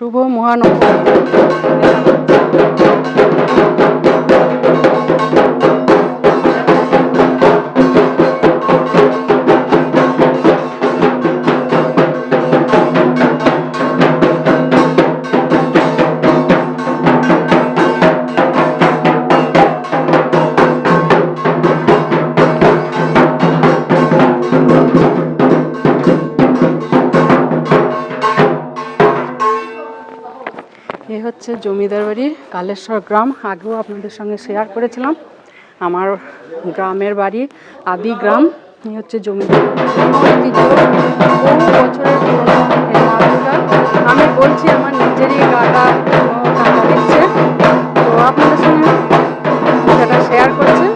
শুভ মহানবমী। হচ্ছে জমিদার বাড়ি, কালেশ্বর গ্রাম। আগেও আপনাদের সঙ্গে শেয়ার করেছিলাম। আমার গ্রামের বাড়ি আদি গ্রাম। হচ্ছে জমিদার। আমি বলছি, আমার নিজেরই দিচ্ছে। তো আপনাদের সঙ্গে সেটা শেয়ার করছে,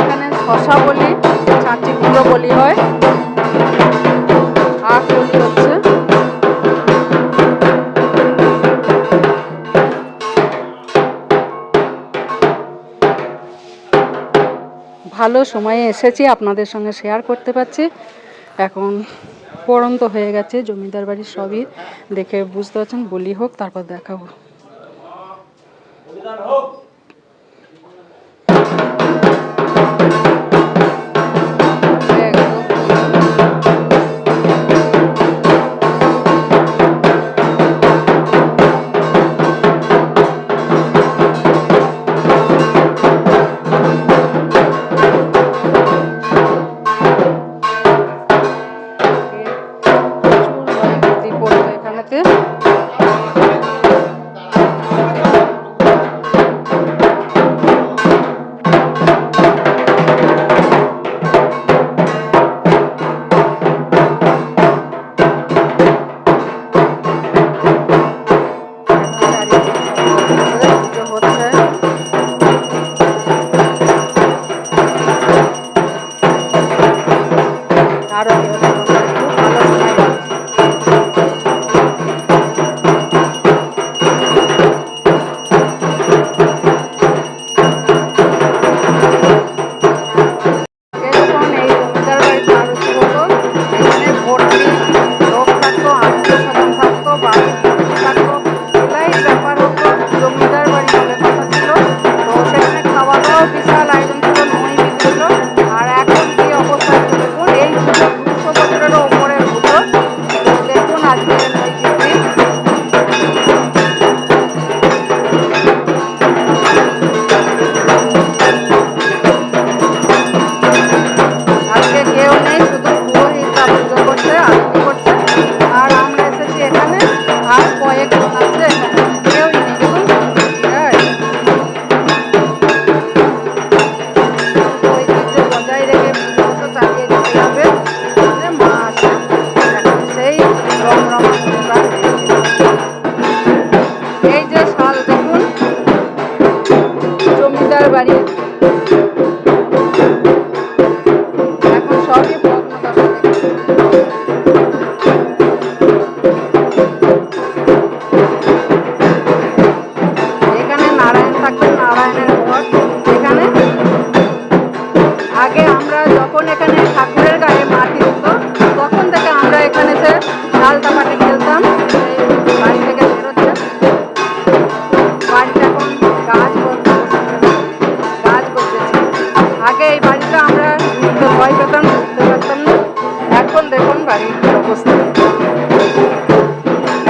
এখানে শশা বলি চাঁচি কুমড়ো বলি হয়। ভালো সময়ে এসেছি, আপনাদের সঙ্গে শেয়ার করতে পারছি। এখন পড়ন্ত হয়ে গেছে, জমিদার বাড়ির সবই দেখে বুঝতে পারছেন, বলি হোক, তারপর দেখাবো। জমিদার আগে এই বাড়িটা আমরা ভয় পেতাম ঢুকতে পারতাম না। এখন দেখুন বাড়ির অবস্থা।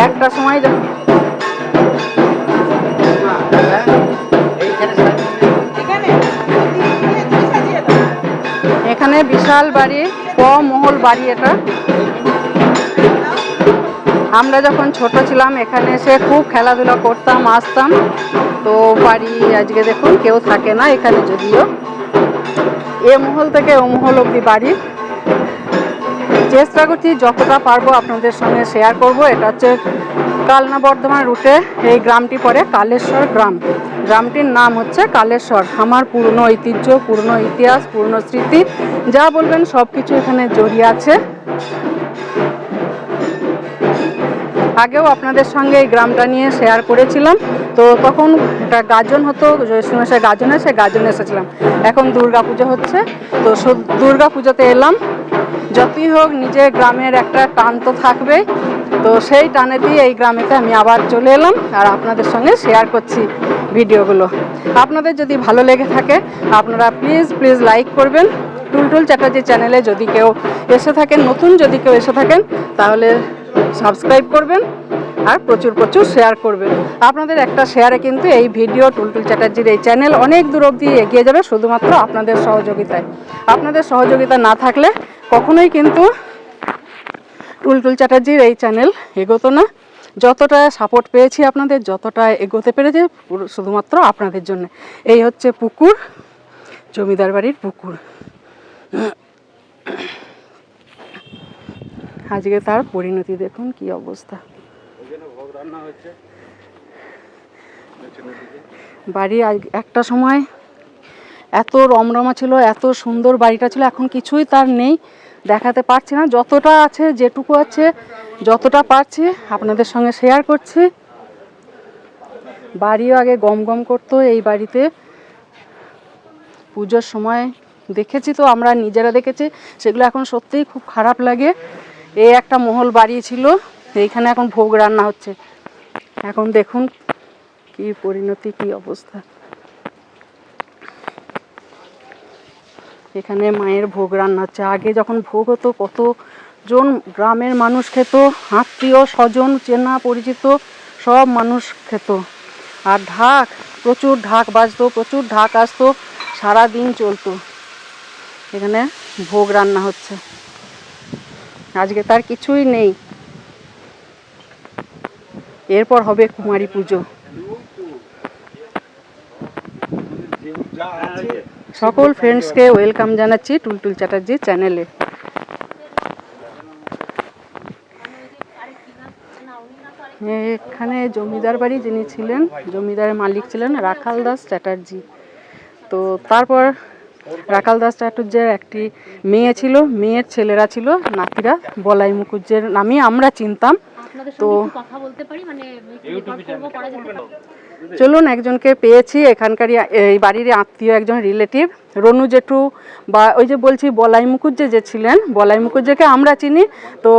একটা সময় যখন এখানে বিশাল বাড়ি মহল বাড়ি এটা। আমরা যখন ছোট ছিলাম, এখানে এসে খুব খেলাধুলা করতাম, আসতাম। তো বাড়ি আজকে দেখুন কেউ থাকে না এখানে যদিও। এ মহল থেকে ও মহল অব্দি বাড়ি। চেষ্টা করছি যতটা পারব আপনাদের সঙ্গে শেয়ার করব। এটা হচ্ছে কালনা বর্ধমান রুটে এই গ্রামটি পড়ে কালেশ্বর গ্রাম। গ্রামটির নাম হচ্ছে কালেশ্বর। আমার পুরনো ঐতিহ্য, পুরনো ইতিহাস, পুরনো স্মৃতি, যা বলবেন সব কিছু এখানে জড়িয়ে আছে। আগেও আপনাদের সঙ্গে এই গ্রামটা নিয়ে শেয়ার করেছিলাম। তো তখন একটা গাজন হতো জ্যৈষ্ঠী গাজনে সে গাজনে এসেছিলাম। এখন দুর্গা পুজো হচ্ছে, তো দুর্গা পুজোতে এলাম। যতই হোক, নিজের গ্রামের একটা টান তো থাকবেই তো সেই টানে দিয়ে এই গ্রামেতে আমি আবার চলে এলাম আর আপনাদের সঙ্গে শেয়ার করছি ভিডিওগুলো। আপনাদের যদি ভালো লেগে থাকে, আপনারা প্লিজ প্লিজ লাইক করবেন। টুলটুল চ্যাটার্জি চ্যানেলে যদি কেউ এসে থাকেন, নতুন যদি কেউ এসে থাকেন, তাহলে সাবস্ক্রাইব করবেন। আর প্রচুর প্রচুর শেয়ার করবেন আপনাদের একটা শেয়ারে কিন্তু এই ভিডিও টুলটুল চ্যাটার্জির এই চ্যানেল অনেক দূর অবধি এগিয়ে যাবে শুধুমাত্র আপনাদের সহযোগিতায়। আপনাদের সহযোগিতা না থাকলে কখনোই কিন্তু টুলটুল চ্যাটার্জির এই চ্যানেল এগোতো না। যতটা সাপোর্ট পেয়েছি আপনাদের, যতটা এগোতে পেরেছে শুধুমাত্র আপনাদের জন্য। এই হচ্ছে পুকুর, জমিদার বাড়ির পুকুর। আজকে তার পরিণতি দেখুন কি অবস্থা। বাড়ি একটা সময় এত রমরমা ছিল, এত সুন্দর বাড়িটা ছিল, এখন কিছুই তার নেই। দেখাতে পারছি না, যতটা আছে, যেটুকু আছে, যতটা পারছি, আপনাদের সঙ্গে শেয়ার করছি। বাড়িও আগে গম গম করতো এই বাড়িতে। পুজোর সময় দেখেছি তো, আমরা নিজেরা দেখেছি, সেগুলো এখন সত্যিই খুব খারাপ লাগে। এই একটা মহল বাড়ি ছিল, এইখানে এখন ভোগ রান্না হচ্ছে। এখন দেখুন কি পরিণতি, কি অবস্থা। এখানে মায়ের ভোগ রান্না হচ্ছে। আগে যখন ভোগ হতো, কতজন গ্রামের মানুষ খেত, আত্মীয় স্বজন, চেনা পরিচিত, সব মানুষ খেত। আর ঢাক, প্রচুর ঢাক বাজতো, প্রচুর ঢাক আসতো সারা দিন চলতো। এখানে ভোগ রান্না হচ্ছে। আজকে তার কিছুই নেই। এরপর হবে কুমারী পুজো। সকল ফ্রেন্ডসকে ওয়েলকাম জানাচ্ছি টুলটুল চ্যাটার্জি চ্যানেলে এখানে জমিদার বাড়ি যিনি ছিলেন, জমিদারের মালিক ছিলেন রাখাল দাস চ্যাটার্জি। তো তারপর রাখাল দাস চ্যাটার্জির একটি মেয়ে ছিল, মেয়ের ছেলেরা ছিল, নাতিরা, বলাই মুখুজ্জের নামে আমরা চিনতাম। তো- সঙ্গে একটু কথা বলতে পারি? মানে চলুন একজনকে পেয়েছি এখানকারই এই বাড়ির আত্মীয় একজন রিলেটিভ রনু জেঠু বা ওই যে বলছি বলাই মুকুজ্জে যে ছিলেন বলাই মুকুজ্জেকে আমরা চিনি। তো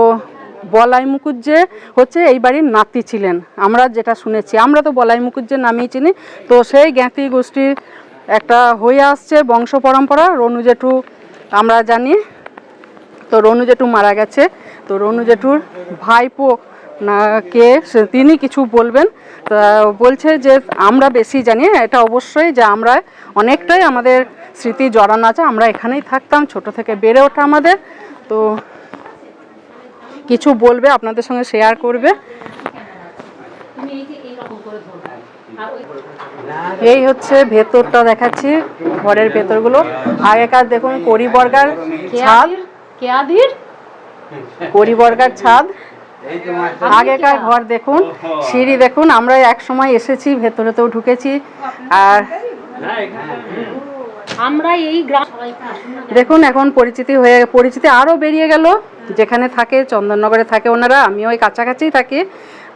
বলাই মুকুজ্জে হচ্ছে এই বাড়ির নাতি ছিলেন আমরা যেটা শুনেছি। আমরা তো বলাই মুকুজ্জের নামেই চিনি। তো সেই জ্ঞাতি গোষ্ঠীর একটা হয়ে আসছে বংশ পরম্পরা রনু জেঠু আমরা জানি। তো রনু জেঠু মারা গেছে। তো রনু জেঠুর ভাইপো কে সে- তিনি কিছু বলবেন। তা বলছে যে আমরা বেশি জানি এটা অবশ্যই যে আমরা অনেকটাই আমাদের স্মৃতি জড়ানো আছে আমরা এখানেই থাকতাম ছোট থেকে বেড়ে ওঠা আমাদের। তো কিছু বলবে আপনাদের সঙ্গে শেয়ার করবে। এই হচ্ছে ভেতরটা দেখাচ্ছি ঘরের ভেতরগুলো। আগেকার দেখুন করিবর্গার ছাদ। কেয়াদির করিবর্গার ছাদ। আগেকার ঘর দেখুন সিঁড়ি দেখুন আমরা এক সময় এসেছি ভেতরেতেও ঢুকেছি আর আমরা এই গ্রাম। দেখুন এখন পরিচিতি হয়ে পরিচিতি আরও বেরিয়ে গেল। যেখানে থাকে চন্দননগরে থাকে ওনারা আমিও ওই কাছাকাছিই থাকি।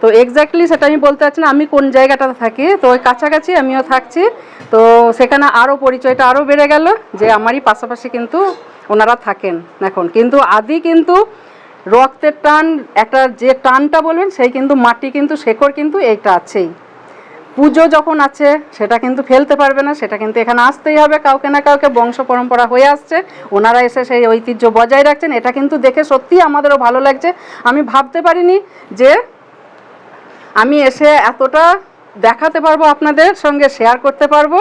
তো এক্স্যাক্টলি সেটা আমি বলতে পারছি না আমি কোন জায়গাটাতে থাকি তো ওই কাছাকাছি আমিও থাকছি। তো সেখানে আরও পরিচয়টা আরও বেড়ে গেল যে আমারই পাশাপাশি কিন্তু ওনারা থাকেন এখন। কিন্তু আদি কিন্তু রক্তের টান, একটা যে টানটা বলবেন, সেই কিন্তু মাটি কিন্তু, শেকড় কিন্তু এইটা আছেই। পুজো যখন আছে, সেটা কিন্তু ফেলতে পারবে না, সেটা কিন্তু এখানে আসতেই হবে, কাউকে না কাউকে বংশ পরম্পরা হয়ে আসছে। ওনারা এসে সেই ঐতিহ্য বজায় রাখছেন, এটা কিন্তু দেখে সত্যিই আমাদেরও ভালো লাগছে। আমি ভাবতে পারিনি যে আমি এসে এতটা দেখাতে পারব, আপনাদের সঙ্গে শেয়ার করতে পারব।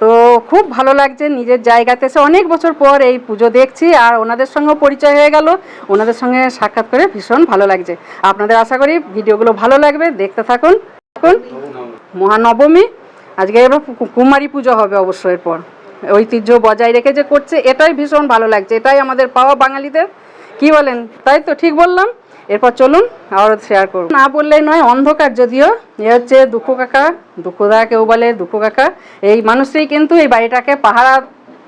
তো খুব ভালো লাগছে, নিজের জায়গাতে এসে অনেক বছর পর এই পুজো দেখছি আর ওনাদের সঙ্গেও পরিচয় হয়ে গেল, ওনাদের সঙ্গে সাক্ষাৎ করে ভীষণ ভালো লাগছে। আপনাদের আশা করি ভিডিওগুলো ভালো লাগবে, দেখতে থাকুন। থাকুন। মহানবমী, আজকে এবার কুমারী পুজো হবে অবশ্য এরপর। ঐতিহ্য বজায় রেখে যে করছে, এটাই ভীষণ ভালো লাগছে, এটাই আমাদের পাওয়া বাঙালিদের। কি বলেন? তাই তো ঠিক বললাম? এরপর চলুন আবার শেয়ার করুন না বললেই নয় অন্ধকার যদিও এ হচ্ছে দুঃখ কাকা দুঃখদা কেউ বলে দুঃখ কাকা এই মানুষটাই কিন্তু এই বাড়িটাকে পাহারা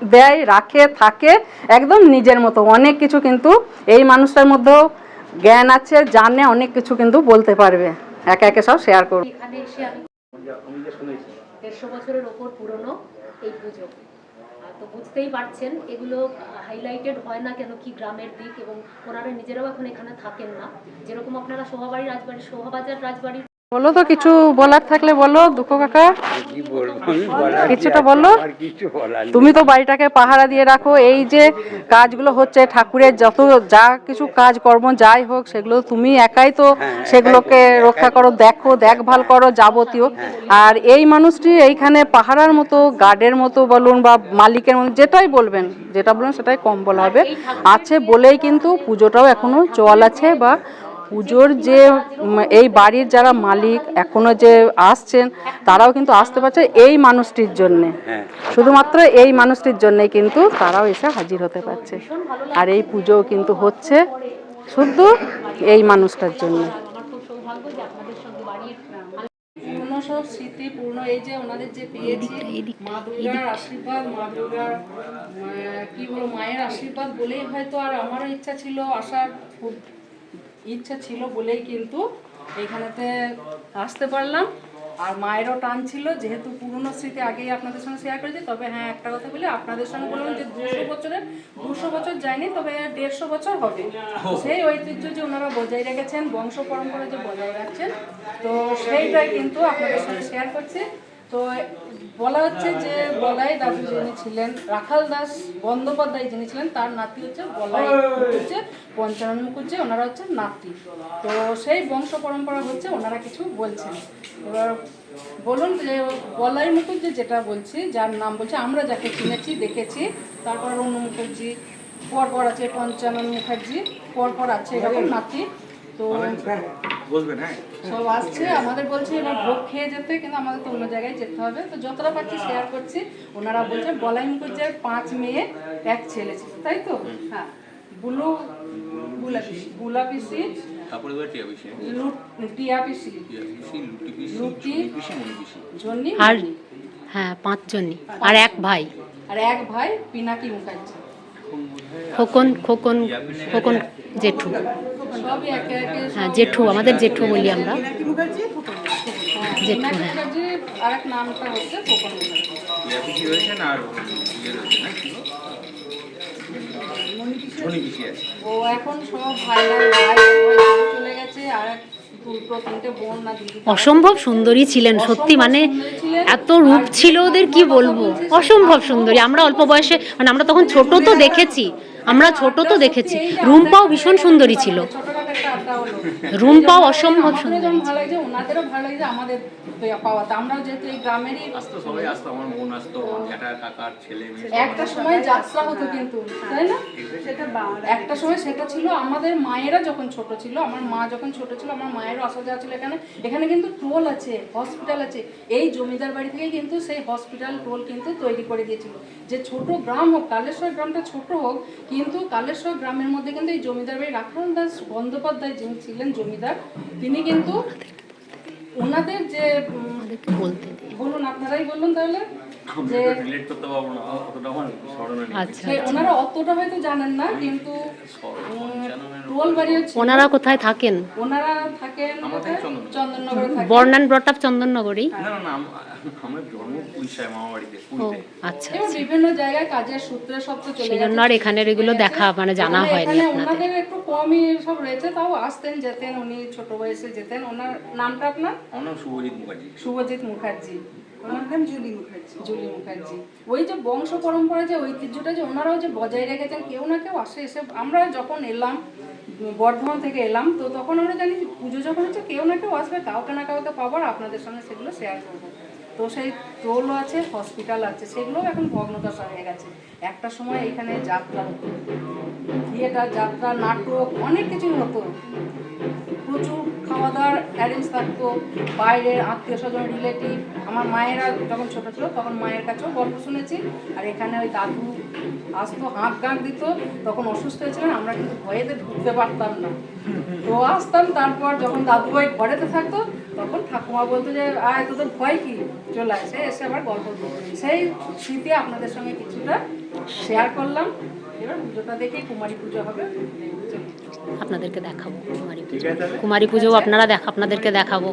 দেয় রাখে থাকে একদম নিজের মতো অনেক কিছু কিন্তু এই মানুষটার মধ্যেও জ্ঞান আছে জানে অনেক কিছু কিন্তু বলতে পারবে একে একে সব শেয়ার করব এখানে এসে আমি দেড়শো বছরের ওপর পুরনো এই পুজো তো বুঝতেই পারছেন, এগুলো হাইলাইটেড হয় না কেন কি গ্রামের দিক এবং ওনারা নিজেরাও এখন এখানে থাকেন না। যেরকম আপনারা শোভাবাড়ি রাজবাড়ি, শোভাবাজার রাজবাড়ির বলো তো কিছু বলার থাকলে বলো দুঃখ কাকা। কিছুটা বলো। তুমি তো বাড়িটাকে পাহারা দিয়ে রাখো এই যে কাজগুলো হচ্ছে ঠাকুরের যত যা কিছু কাজ কর্ম যাই হোক সেগুলো তুমি একাই তো হ্যাঁ, সেগুলোকে রক্ষা করো দেখো দেখভাল করো যাবতীয়। আর এই মানুষটি এইখানে পাহারার মতো গার্ডের মতো বলুন বা মালিকের মতো যেটাই বলবেন যেটা বলবেন সেটাই কম বলা হবে। আছে বলেই কিন্তু পুজোটাও এখনও চল আছে বা পুজোর যে এই বাড়ির যারা মালিক এখনও যে আসছেন তারাও কিন্তু আসতে পারছে এই মানুষটির জন্যে। হ্যাঁ। শুধুমাত্র এই মানুষটির জন্যই কিন্তু তারাও এসে হাজির হতে পারছে। আর এই পুজোও কিন্তু হচ্ছে শুধু এই মানুষটার জন্য। আমার খুব সৌভাগ্য যে আপনাদের সঙ্গে বাড়ির পূর্ণ সব স্মৃতি পূর্ণ এই যে ওনাদের যে পেয়েছি মা দুর্গার আশীর্বাদ মা দুর্গার কি বলব মায়ের আশীর্বাদ বলেই হয়তো আর আমারও ইচ্ছা ছিল আসার। ইচ্ছা ছিল বলেই কিন্তু এইখানেতে আসতে পারলাম। আর মায়েরও টান ছিল যেহেতু পুরনো স্মৃতি আগেই আপনাদের সঙ্গে শেয়ার করেছি তবে হ্যাঁ একটা কথা বলি আপনাদের সঙ্গে বললাম যে দুশো বছরের দুশো বছর যায়নি তবে দেড়শো বছর হবে। সেই ঐতিহ্য যে ওনারা বজায় রেখেছেন বংশ পরম্পরা যে বজায় রাখছেন তো সেইটাই কিন্তু আপনাদের সঙ্গে শেয়ার করছি। তো বলা হচ্ছে যে বলাই দাদু যিনি ছিলেন, রাখাল দাস বন্দ্যোপাধ্যায় যিনি ছিলেন, তার নাতি হচ্ছে বলাই হচ্ছে পঞ্চানন মুখুজ্জি, ওনারা হচ্ছে নাতি। তো সেই বংশ পরম্পরা হচ্ছে ওনারা কিছু বলছেন। এবার বলুন যে বলাই মুখুজ্জি যেটা বলছি, যার নাম বলছে, আমরা যাকে চিনেছি, দেখেছি, তারপর অন্য মুখুজ্জি, পরপর আছে পঞ্চানন মুখার্জি, পরপর আছে এরকম নাতি। তো বসবেন হ্যাঁ? সব আসছে আমাদের বলছে এবার ভোগ খেয়ে যেতে কিন্তু আমাদের তো অন্য জায়গায় যেতে হবে। তো যতটা পারছি শেয়ার করছি। ওনারা বলছে বলাই মুখুজ্জের পাঁচ মেয়ে এক ছেলে ছিল তাই তো? হ্যাঁ। বুলু বুলাপিসি বুলাপিসি তারপরে এবার টিয়া পিসি টিয়া পিসি লুটি পিসি লুটি। পিসি মনি পিসি জন্নি আর। হ্যাঁ পাঁচজনই আর এক ভাই। আর এক ভাই পিনাকি মুখার্জি। খোকন খোকন খোকন জেঠু। হ্যাঁ জেঠু আমাদের জেঠু বলি আমরা। জেঠু, হ্যাঁ। ও এখন সব ভাই ভাই চলে গেছে আর এক অসম্ভব সুন্দরী ছিলেন সত্যি মানে এত রূপ ছিল ওদের কি বলব? অসম্ভব সুন্দরী আমরা অল্প বয়সে মানে আমরা তখন ছোট তো দেখেছি। আমরা ছোট তো দেখেছি। রুম্পাও ভীষণ সুন্দরী ছিল। একটা আড্ডা হলো। রুম্পাও অসম্ভব সুন্দরী যেমন ভালো লাগছে ওনাদেরও ভালো লাগছে আমাদের পাওয়াতে। আমরাও যেহেতু এই গ্রামেরই আসতো সবাই আসতো আমার বোন আসতো জ্যাঠা কাকার ছেলে মেয়ে একটা সময় যাত্রা হতো কিন্তু তাই না? একটা সময় সেটা ছিল আমাদের মায়েরা যখন ছোট ছিল আমার মা যখন ছোট ছিল আমার মায়েরও আসা যাওয়া ছিল এখানে। এখানে কিন্তু টোল আছে হসপিটাল আছে। এই জমিদার বাড়ি থেকে কিন্তু সেই হসপিটাল টোল কিন্তু তৈরি করে দিয়েছিল। যে ছোট গ্রাম হোক কালেশ্বর গ্রামটা ছোট হোক কিন্তু কালেশ্বর গ্রামের মধ্যে কিন্তু এই জমিদার বাড়ি রাখাল দাস বন্দ্যোপাধ্যায় যিনি ছিলেন জমিদার তিনি কিন্তু ওনাদের যে বলতে বলুন আপনারাই বলুন তাহলে। যে রিলেট করতে পারব না। অতটা আমার স্মরণে নেই। আচ্ছা ওনারা অতটা হয়তো জানেন না কিন্তু টোল বাড়ি হচ্ছে ওনারা কোথায় থাকেন? ওনারা চন্দননগর। থাকেন। ব্রট আপ চন্দননগরেই না না না আমার জন্ম উড়িষ্যায় মামা বাড়িতে আচ্ছা বিভিন্ন জায়গায় কাজের সূত্রে সব তো চলে গেছে। আর এখানের এগুলো দেখা মানে জানা হয়নি আপনাদের। একটু কমই সব রয়েছে তাও আসতেন যেতেন উনি ছোট বয়সে যেতেন। ওনার নামটা আপনার? শুভজিৎ মুখার্জি। শুভজিৎ মুখার্জি। ওনার নাম জুলি মুখার্জি। ওই যে বংশ পরম্পরা যে ঐতিহ্যটা যে ওনারাও যে বজায় রেখেছেন, কেউ না কেউ আসে এসে, আমরা যখন এলাম, বর্ধমান থেকে এলাম, তো তখন আমরা জানি পুজো যখন হচ্ছে, কেউ না কেউ আসবে, কাউকে না কাউকে পাবো আর আপনাদের সঙ্গে সেগুলো শেয়ার করব। তো সেই টোলও আছে হসপিটাল আছে সেগুলোও এখন ভগ্নদশা হয়ে গেছে। একটা সময় এখানে যাত্রা হতো। থিয়েটার যাত্রা, নাটক, অনেক কিছুই হতো। প্রচুর খাওয়া দাওয়ার অ্যারেঞ্জ থাকতো। বাইরের আত্মীয় স্বজন রিলেটিভ আমার মায়েরা যখন ছোট ছিল তখন মায়ের কাছেও গল্প শুনেছি। আর এখানে ওই দাদু আসতো, হাঁক গাঁক দিত, তখন অসুস্থ হয়েছিলেন, আমরা কিন্তু ভয়েতে ঢুকতে পারতাম না। তো আসতাম, তারপর যখন দাদু ভাই ঘরেতে থাকতো, তখন ঠাকুমা বলতো যে, আয়, তোদের ভয় কি? চলে আসে, এসে আবার গল্প। সেই স্মৃতি আপনাদের সঙ্গে কিছুটা শেয়ার করলাম। এবার পুজোটা দেখেই কুমারী পুজো হবে। আপনাদেরকে দেখাবো কুমারী পুজো। কুমারী পুজো আপনারা দেখ আপনাদেরকে দেখাবো।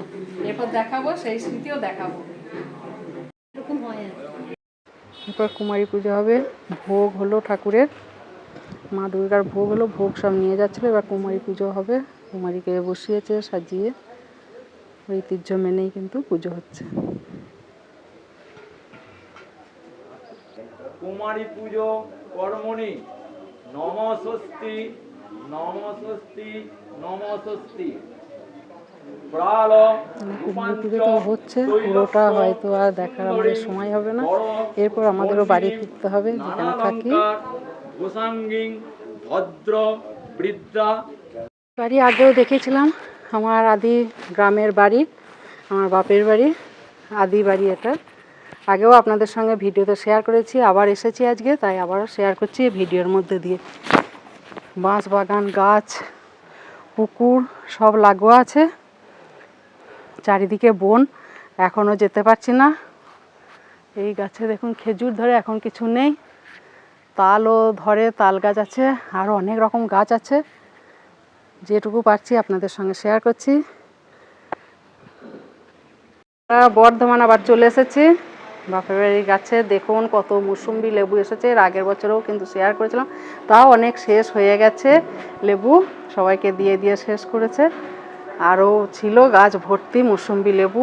এরপর দেখাবো সেই স্মৃতিও দেখাবো। এরকম হয় এরপর কুমারী পুজো হবে। ভোগ হলো ঠাকুরের। মা দুর্গার ভোগ হলো ভোগ সব নিয়ে যাচ্ছিল। এবার কুমারী পুজো হবে। কুমারীকে বসিয়েছে সাজিয়ে। ঐতিহ্য মেনেই কিন্তু পুজো হচ্ছে। কুমারী পুজো কর্মণি নম পুজো তো হচ্ছে পুরোটা হয়তো আর দেখার আমাদের সময় হবে না। এরপর আমাদেরও বাড়ি ফিরতে হবে যেখানে থাকি। ভদ্র বৃদ্ধা। বাড়ি আগেও দেখেছিলাম আমার আদি গ্রামের বাড়ি আমার বাপের বাড়ি আদি বাড়ি এটা। আগেও আপনাদের সঙ্গে ভিডিওতে শেয়ার করেছি আবার এসেছি আজকে তাই আবারও শেয়ার করছি এই ভিডিওর মধ্যে দিয়ে। বাঁশ বাগান, গাছ, পুকুর সব লাগোয়া আছে। চারিদিকে বন এখনও যেতে পারছি না। এই গাছে দেখুন খেজুর ধরে এখন কিছু নেই। তালও ধরে তাল গাছ আছে আরও অনেক রকম গাছ আছে। যেটুকু পারছি আপনাদের সঙ্গে শেয়ার করছি। বর্ধমান আবার চলে এসেছি। বাপের বাড়ির গাছে। দেখুন কত মুসুম্বি লেবু এসেছে। এর আগের বছরেও কিন্তু শেয়ার করেছিলাম। তাও অনেক শেষ হয়ে গেছে। লেবু সবাইকে দিয়ে দিয়ে শেষ করেছে। আরও ছিল গাছ ভর্তি মুসুম্বি লেবু।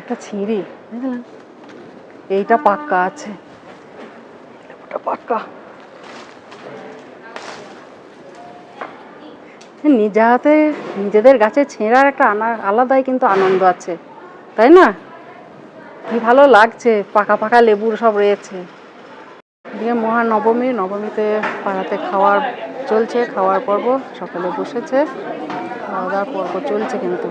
একটা ছিঁড়ি, বুঝলেন? এইটা পাক্কা আছে। লেবুটা পাক্কা। নিজে হাতে নিজেদের গাছে ছেঁড়ার একটা আনা- আলাদাই কিন্তু আনন্দ আছে, তাই না? কি ভালো লাগছে, পাকা পাকা লেবুর সব রয়েছে। দিয়ে মহানবমী, নবমীতে পাড়াতে খাওয়ার চলছে, খাওয়ার পর্ব, সকালে বসেছে খাওয়া দাওয়ার পর্ব চলছে কিন্তু।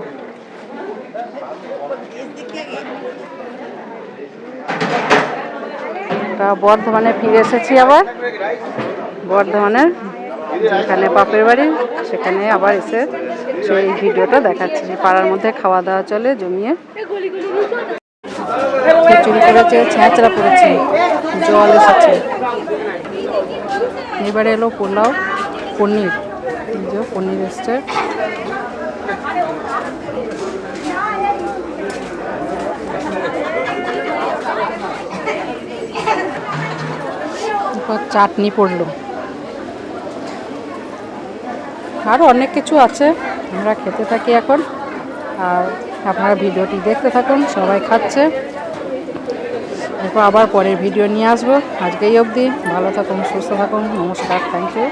বর্ধমানে ফিরে এসেছি আবার। বর্ধমানের যেখানে বাপের বাড়ি, সেখানে আবার এসে সেই ভিডিওটা দেখাচ্ছে যে পাড়ার মধ্যে খাওয়া দাওয়া চলে, জমিয়ে খিচুড়ি করেছে ছ্যাঁচড়া পড়েছে, জল এসেছে। এবারে এলো পোলাও, পনির। যে পনির এসছে। চাটনি পড়ল। আরও অনেক কিছু আছে। আমরা খেতে থাকি এখন। আর আপনারা ভিডিওটি দেখতে থাকুন, সবাই খাচ্ছে। এরপর আবার পরের ভিডিও নিয়ে আসব। আজকেই অবধি ভালো থাকুন, সুস্থ থাকুন। নমস্কার থ্যাংক ইউ